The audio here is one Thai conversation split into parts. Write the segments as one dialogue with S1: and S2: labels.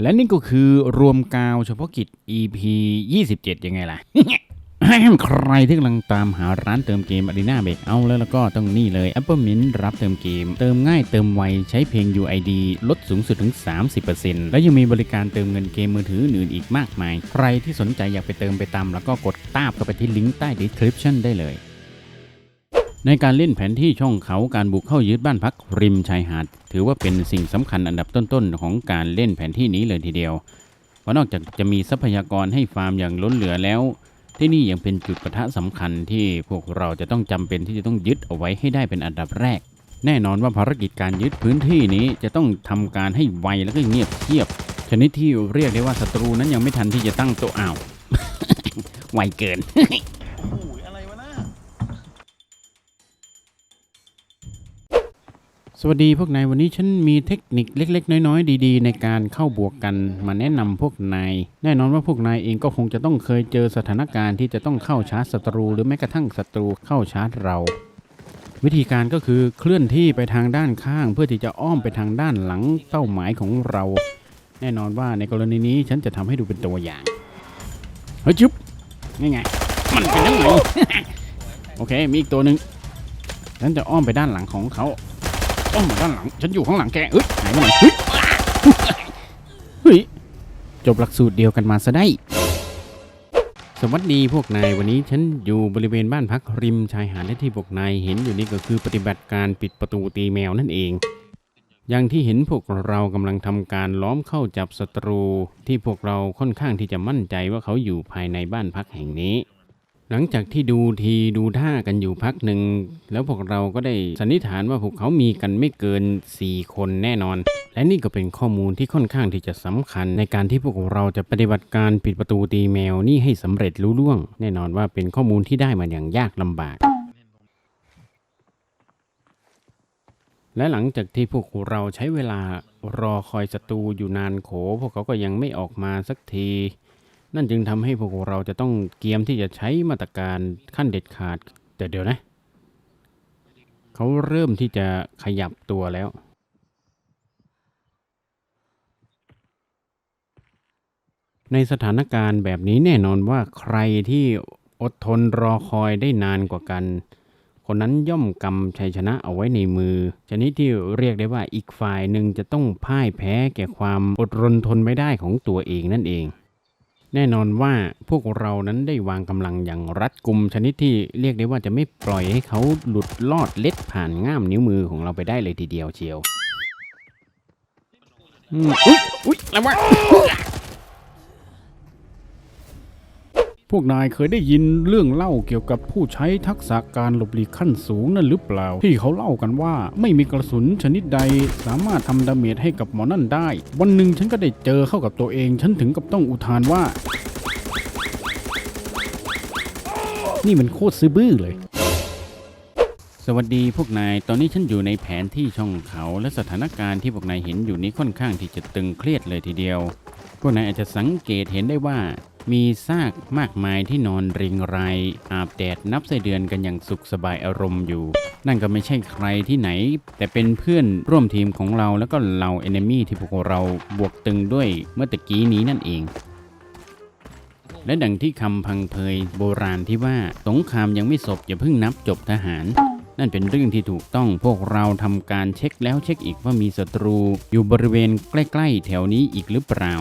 S1: และนี่ก็คือรวมกาวเฉพาะกิจ EP 27 ยังไงล่ะ ใครที่กำลังตามหาร้านเติมเกม Arena b r e a k เอาแล้วแล้วก็ต้องนี่เลย Apple Mint รับเติมเกม เติมง่ายเติมไว ใช้เพียง UID ลดสูงสุดถึง 30%และยังมีบริการเติมเงินเกมมือถืออื่นอีกมากมาย ใครที่สนใจอยากไปเติมไปตาม แล้วก็กดตาบเข้าไปที่ลิงก์ใต้ description ได้เลย ในการเล่นแผนที่ช่องเขาการบุกเข้ายึดบ้านพักริมชายหาด ถือว่าเป็นสิ่งสำคัญอันดับต้นๆ ของการเล่นแผนที่นี้เลยทีเดียว เพราะนอกจากจะมีทรัพยากรให้ฟาร์มอย่างล้นเหลือแล้ว ที่นี่ยังเป็นจุดปะทะสำคัญที่พวกเราจะต้องจำเป็นที่จะต้องยึดเอาไว้ให้ได้เป็นอันดับแรก แน่นอนว่าภารกิจการยึดพื้นที่นี้จะต้องทำการให้ไวแล้วก็เงียบเชียบ ชนิดที่เรียกได้ว่าศัตรูนั้นยังไม่ทันที่จะตั้งตัวอ้าวไวเกิน สวัสดีพวกนายวันนี้ฉันมีเทคนิคเล็ก ๆ น้อยๆ ดีๆ ในการเข้าบวกกันมาแนะนำพวกนายแน่นอนว่าพวกนายเองก็คงจะต้องเคยเจอสถานการณ์ที่จะต้องเข้าชาร์จศัตรู หรือแม้กระทั่งศัตรูเข้าชาร์จเรา วิธีการก็คือเคลื่อนที่ไปทางด้านข้าง เพื่อที่จะอ้อมไปทางด้านหลังเป้าหมายของเรา แน่นอนว่าในกรณีนี้ฉันจะทำให้ดูเป็นตัวอย่างเฮ้ยจุ๊บนี่ไงมันเป็นยังไงโอเคมีอีกตัวหนึ่งฉันจะอ้อมไปด้านหลังของเขา อ้อมมาด้านหลัง ฉันอยู่ข้างหลังแกเอ้ยหายไปไหนเฮ้ยเฮ้ยจบหลักสูตรเดียวกันมาซะได้ สวัสดีพวกนายวันนี้ฉันอยู่บริเวณบ้านพักริมชายหาดและที่พวกนายเห็นอยู่นี่ก็คือปฏิบัติการปิดประตูตีแมวนั่นเอง อย่างที่เห็นพวกเรากำลังทำการล้อมเข้าจับศัตรู ที่พวกเราค่อนข้างที่จะมั่นใจว่าเขาอยู่ภายในบ้านพักแห่งนี้ หลังจากที่ดูทีดูท่ากันอยู่พักหนึ่ง แล้วพวกเราก็ได้สันนิษฐานว่าพวกเขามีกันไม่เกิน 4 คนแน่นอน และนี่ก็เป็นข้อมูลที่ค่อนข้างที่จะสำคัญ ในการที่พวกเราจะปฏิบัติการปิดประตูตีแมวนี่ให้สำเร็จลุล่วง แน่นอนว่าเป็นข้อมูลที่ได้มาอย่างยากลำบากและหลังจากที่พวกเราใช้เวลารอคอยศัตรูอยู่นานโข พวกเขาก็ยังไม่ออกมาสักที นั่นจึงทำให้พวกเราจะต้องเกียมที่จะใช้มาตรการขั้นเด็ดขาด แต่เดี๋ยวนะ เขาเริ่มที่จะขยับตัวแล้ว ในสถานการณ์แบบนี้แน่นอนว่าใครที่อดทนรอคอยได้นานกว่ากัน คนนั้นย่อมกำชัยชนะเอาไว้ในมือ ชนิดที่เรียกได้ว่าอีกฝ่ายหนึ่งจะต้องพ่ายแพ้แก่ความอดรนทนไม่ได้ของตัวเองนั่นเอง แน่นอนว่าพวกเรานั้นได้วางกำลังอย่างรัดกุมชนิดที่เรียกได้ว่าจะไม่ปล่อยให้เขาหลุดลอดเล็ดผ่านง่ามนิ้วมือของเราไปได้เลยทีเดียวเชียว อุ๊ยอุ๊ยอะไรวะ พวกนายเคยได้ยินเรื่องเล่าเกี่ยวกับผู้ใช้ทักษะการหลบหลีกขั้นสูงนั่นหรือเปล่า ที่เขาเล่ากันว่าไม่มีกระสุนชนิดใดสามารถทำดาเมจให้กับหมอนั่นได้ วันหนึ่งฉันก็ได้เจอเข้ากับตัวเอง ฉันถึงกับต้องอุทานว่า นี่มันโคตรซื้อบื้อเลย สวัสดีพวกนายตอนนี้ฉันอยู่ในแผนที่ช่องเขาและสถานการณ์ที่พวกนายเห็นอยู่นี้ค่อนข้างที่จะตึงเครียดเลยทีเดียวพวกนายอาจจะสังเกตเห็นได้ว่า มีซากมากมายที่นอนริงรายอาบแดดนับไส้เดือนกันอย่างสุขสบายอารมณ์อยู่ นั่นก็ไม่ใช่ใครที่ไหน แต่เป็นเพื่อนร่วมทีมของเราแล้วก็เหล่าเอนมี่ที่พวกเราบวกตึงด้วยเมื่อตะกี้นี้นั่นเอง และดังที่คำพังเพยโบราณที่ว่าสงครามยังไม่จบอย่าเพิ่งนับจบทหารนั่นเป็นเรื่องที่ถูกต้องพวกเราทำการเช็คแล้วเช็คอีกว่ามีศัตรู อยู่บริเวณใกล้ ๆ แถวนี้อีกหรือเปล่า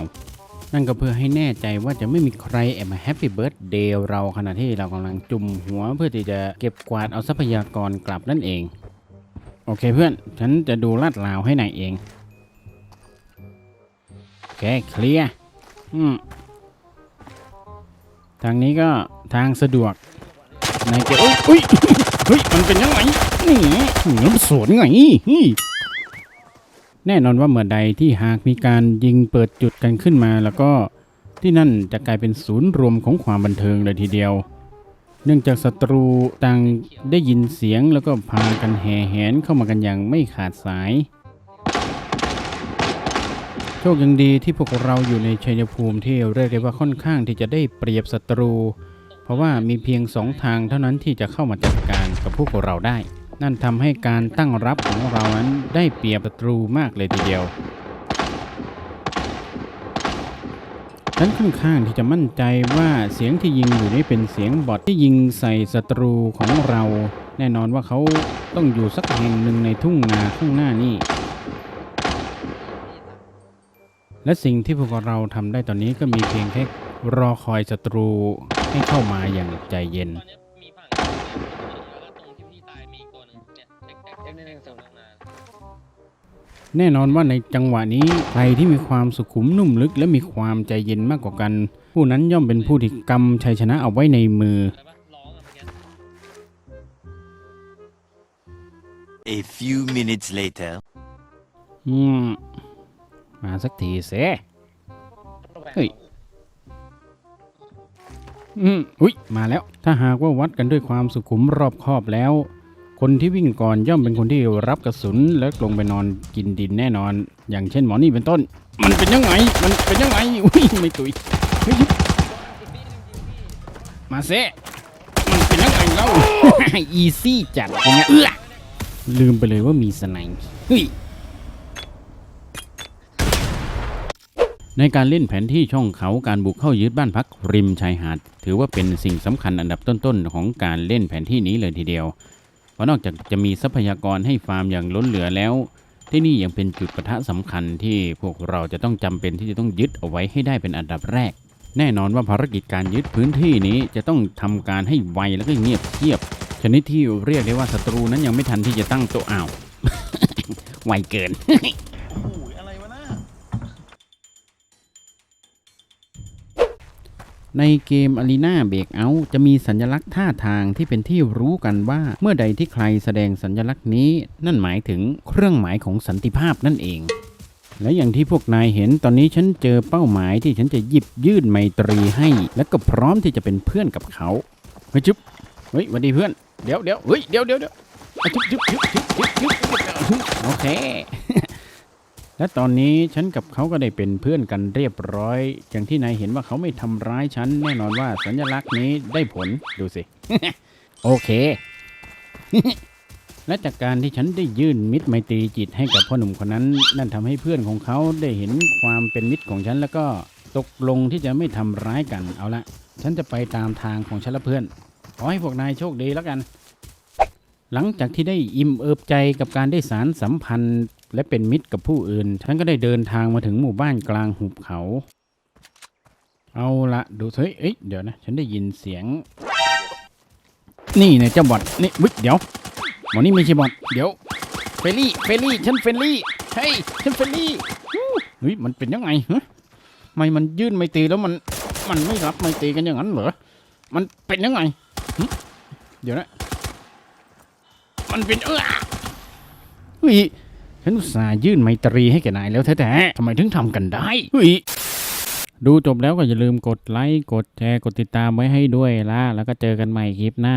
S1: นั่นก็เพื่อให้แน่ใจว่าจะไม่มีใครแอบมาแฮปปี้เบิร์ดเดย์เราขณะที่เรากำลังจุ่มหัวเพื่อที่จะเก็บกวาดเอาทรัพยากรกลับนั่นเอง โอเคเพื่อน ฉันจะดูลาดลาวให้นายเอง โอเคเคลียร์อืมทางนี้ก็ทางสะดวกนายเจอเอ้ยเฮ้ย มันเป็นยังไงนี่น้ำสวนไงนี่ แน่นอนว่าเมื่อใดที่หากมีการยิงเปิดจุดกันขึ้นมา แล้วก็ที่นั่นจะกลายเป็นศูนย์รวมของความบันเทิงเลยทีเดียว เนื่องจากศัตรูต่างได้ยินเสียงแล้วก็พากันแห่แหนเข้ามากันอย่างไม่ขาดสาย โชคยังดีที่พวกเราอยู่ในชัยภูมิที่เรียกได้ว่าค่อนข้างที่จะได้เปรียบศัตรู เพราะว่ามีเพียงสองทางเท่านั้นที่จะเข้ามาจัดการกับพวกเราได้ นั่นทำให้การตั้งรับของเรานั้นได้เปรียบศัตรูมากเลยทีเดียวฉันค่อนข้างที่จะมั่นใจว่าเสียงที่ยิงอยู่นี่เป็นเสียงบอทที่ยิงใส่ศัตรูของเรา แน่นอนว่าเขาต้องอยู่สักแห่งหนึ่งในทุ่งนาข้างหน้านี่ และสิ่งที่พวกเราทำได้ตอนนี้ก็มีเพียงแค่รอคอยศัตรูให้เข้ามาอย่างใจเย็น
S2: แน่นอน
S1: ว่าในจังหวะนี้ใครที่มีความสุขุมนุ่มลึก และมีความใจเย็นมากกว่ากัน ผู้นั้นย่อมเป็นผู้ที่กำชัยชนะเอาไว้ในมือ
S2: อะไรปะร้องอะเมื่อกี้
S3: A few minutes later.
S1: อืมมาสักทีเสเฮ้ยอืมอุ้ยมาแล้ว ถ้าหากว่าวัดกันด้วยความสุขุมรอบคอบแล้ว คนที่วิ่งก่อนย่อมเป็นคนที่รับกระสุนและลงไปนอนกินดินแน่นอน อย่างเช่นหมอนี่เป็นต้น มันเป็นยังไง มันเป็นยังไงอุ้ยไม่ตุยเฮ้ยมาเซมันเป็นยังไงเล่าอีซี่จัดอย่างเงี้ยเออลืมไปเลยว่ามีสไนป์เฮ้ยในการเล่นแผนที่ช่องเขาการบุกเข้ายึดบ้านพักริมชายหาด ถือว่าเป็นสิ่งสำคัญอันดับต้นๆ ของการเล่นแผนที่นี้เลยทีเดียว เพราะนอกจากจะมีทรัพยากรให้ฟาร์มอย่างล้นเหลือแล้ว ที่นี่ยังเป็นจุดปะทะสำคัญที่พวกเราจะต้องจำเป็นที่จะต้องยึดเอาไว้ให้ได้เป็นอันดับแรก แน่นอนว่าภารกิจการยึดพื้นที่นี้จะต้องทำการให้ไวแล้วก็เงียบเทียบ ชนิดที่เรียกได้ว่าศัตรูนั้นยังไม่ทันที่จะตั้งตัวอ้าวไวเกิน ในเกม Arena Breakout จะมีสัญลักษณ์ท่าทางที่เป็นที่รู้กันว่า เมื่อใดที่ใครแสดงสัญลักษณ์นี้ นั่นหมายถึงเครื่องหมายของสันติภาพนั่นเอง และอย่างที่พวกนายเห็นตอนนี้ฉันเจอเป้าหมายที่ฉันจะหยิบยื่นไมตรีให้ และก็พร้อมที่จะเป็นเพื่อนกับเขาเฮ้ยจุ๊บเฮ้ยสวัสดีเพื่อนเดี๋ยวเดี๋ยวเฮ้ยเดี๋ยวเดี๋ยวเดี๋ยวจุ๊บจุ๊บจุ๊บจุ๊บจุ๊บโอเค และตอนนี้ฉันกับเขาก็ได้เป็นเพื่อนกันเรียบร้อย อย่างที่นายเห็นว่าเขาไม่ทำร้ายฉัน แน่นอนว่าสัญลักษณ์นี้ได้ผลดูสิ โอเค และจากการที่ฉันได้ยื่นมิตรไมตรีจิตให้กับพ่อหนุ่มคนนั้น นั่นทำให้เพื่อนของเขาได้เห็นความเป็นมิตรของฉันแล้วก็ตกลงที่จะไม่ทำร้ายกันเอาละ ฉันจะไปตามทางของฉันละเพื่อนขอให้พวกนายโชคดีแล้วกัน หลังจากที่ได้อิ่มเอิบใจกับการได้สารสัมพันธ์ และเป็นมิตรกับผู้อื่น ฉันก็ได้เดินทางมาถึงหมู่บ้านกลางหุบเขา เอาละดูเฮ้ยเอ้ยเดี๋ยวนะ ฉันได้ยินเสียง นี่นะเจ้าบอทนี่วิเดี๋ยวหมอนี่ไม่ใช่บอทเดี๋ยวเฟลลี่เฟลลี่ฉันเฟลลี่เฮ้ยฉันเฟลลี่เฮ้ยมันเป็นยังไงฮะทำไมมันยื่นไม่ตีแล้วมันมันไม่รับไม่ตีกันอย่างนั้นเหรอมันเป็นยังไงเดี๋ยวนะมันเป็นเออเฮ้ย ฉันอุตส่าห์ยื่นไมตรีให้แกนายแล้วแท้ๆทำไมถึงทำกันได้เฮ้ยดูจบแล้วก็อย่าลืมกดไลค์ กดแชร์ กดติดตามไว้ให้ด้วยละแล้วก็เจอกันใหม่คลิปหน้า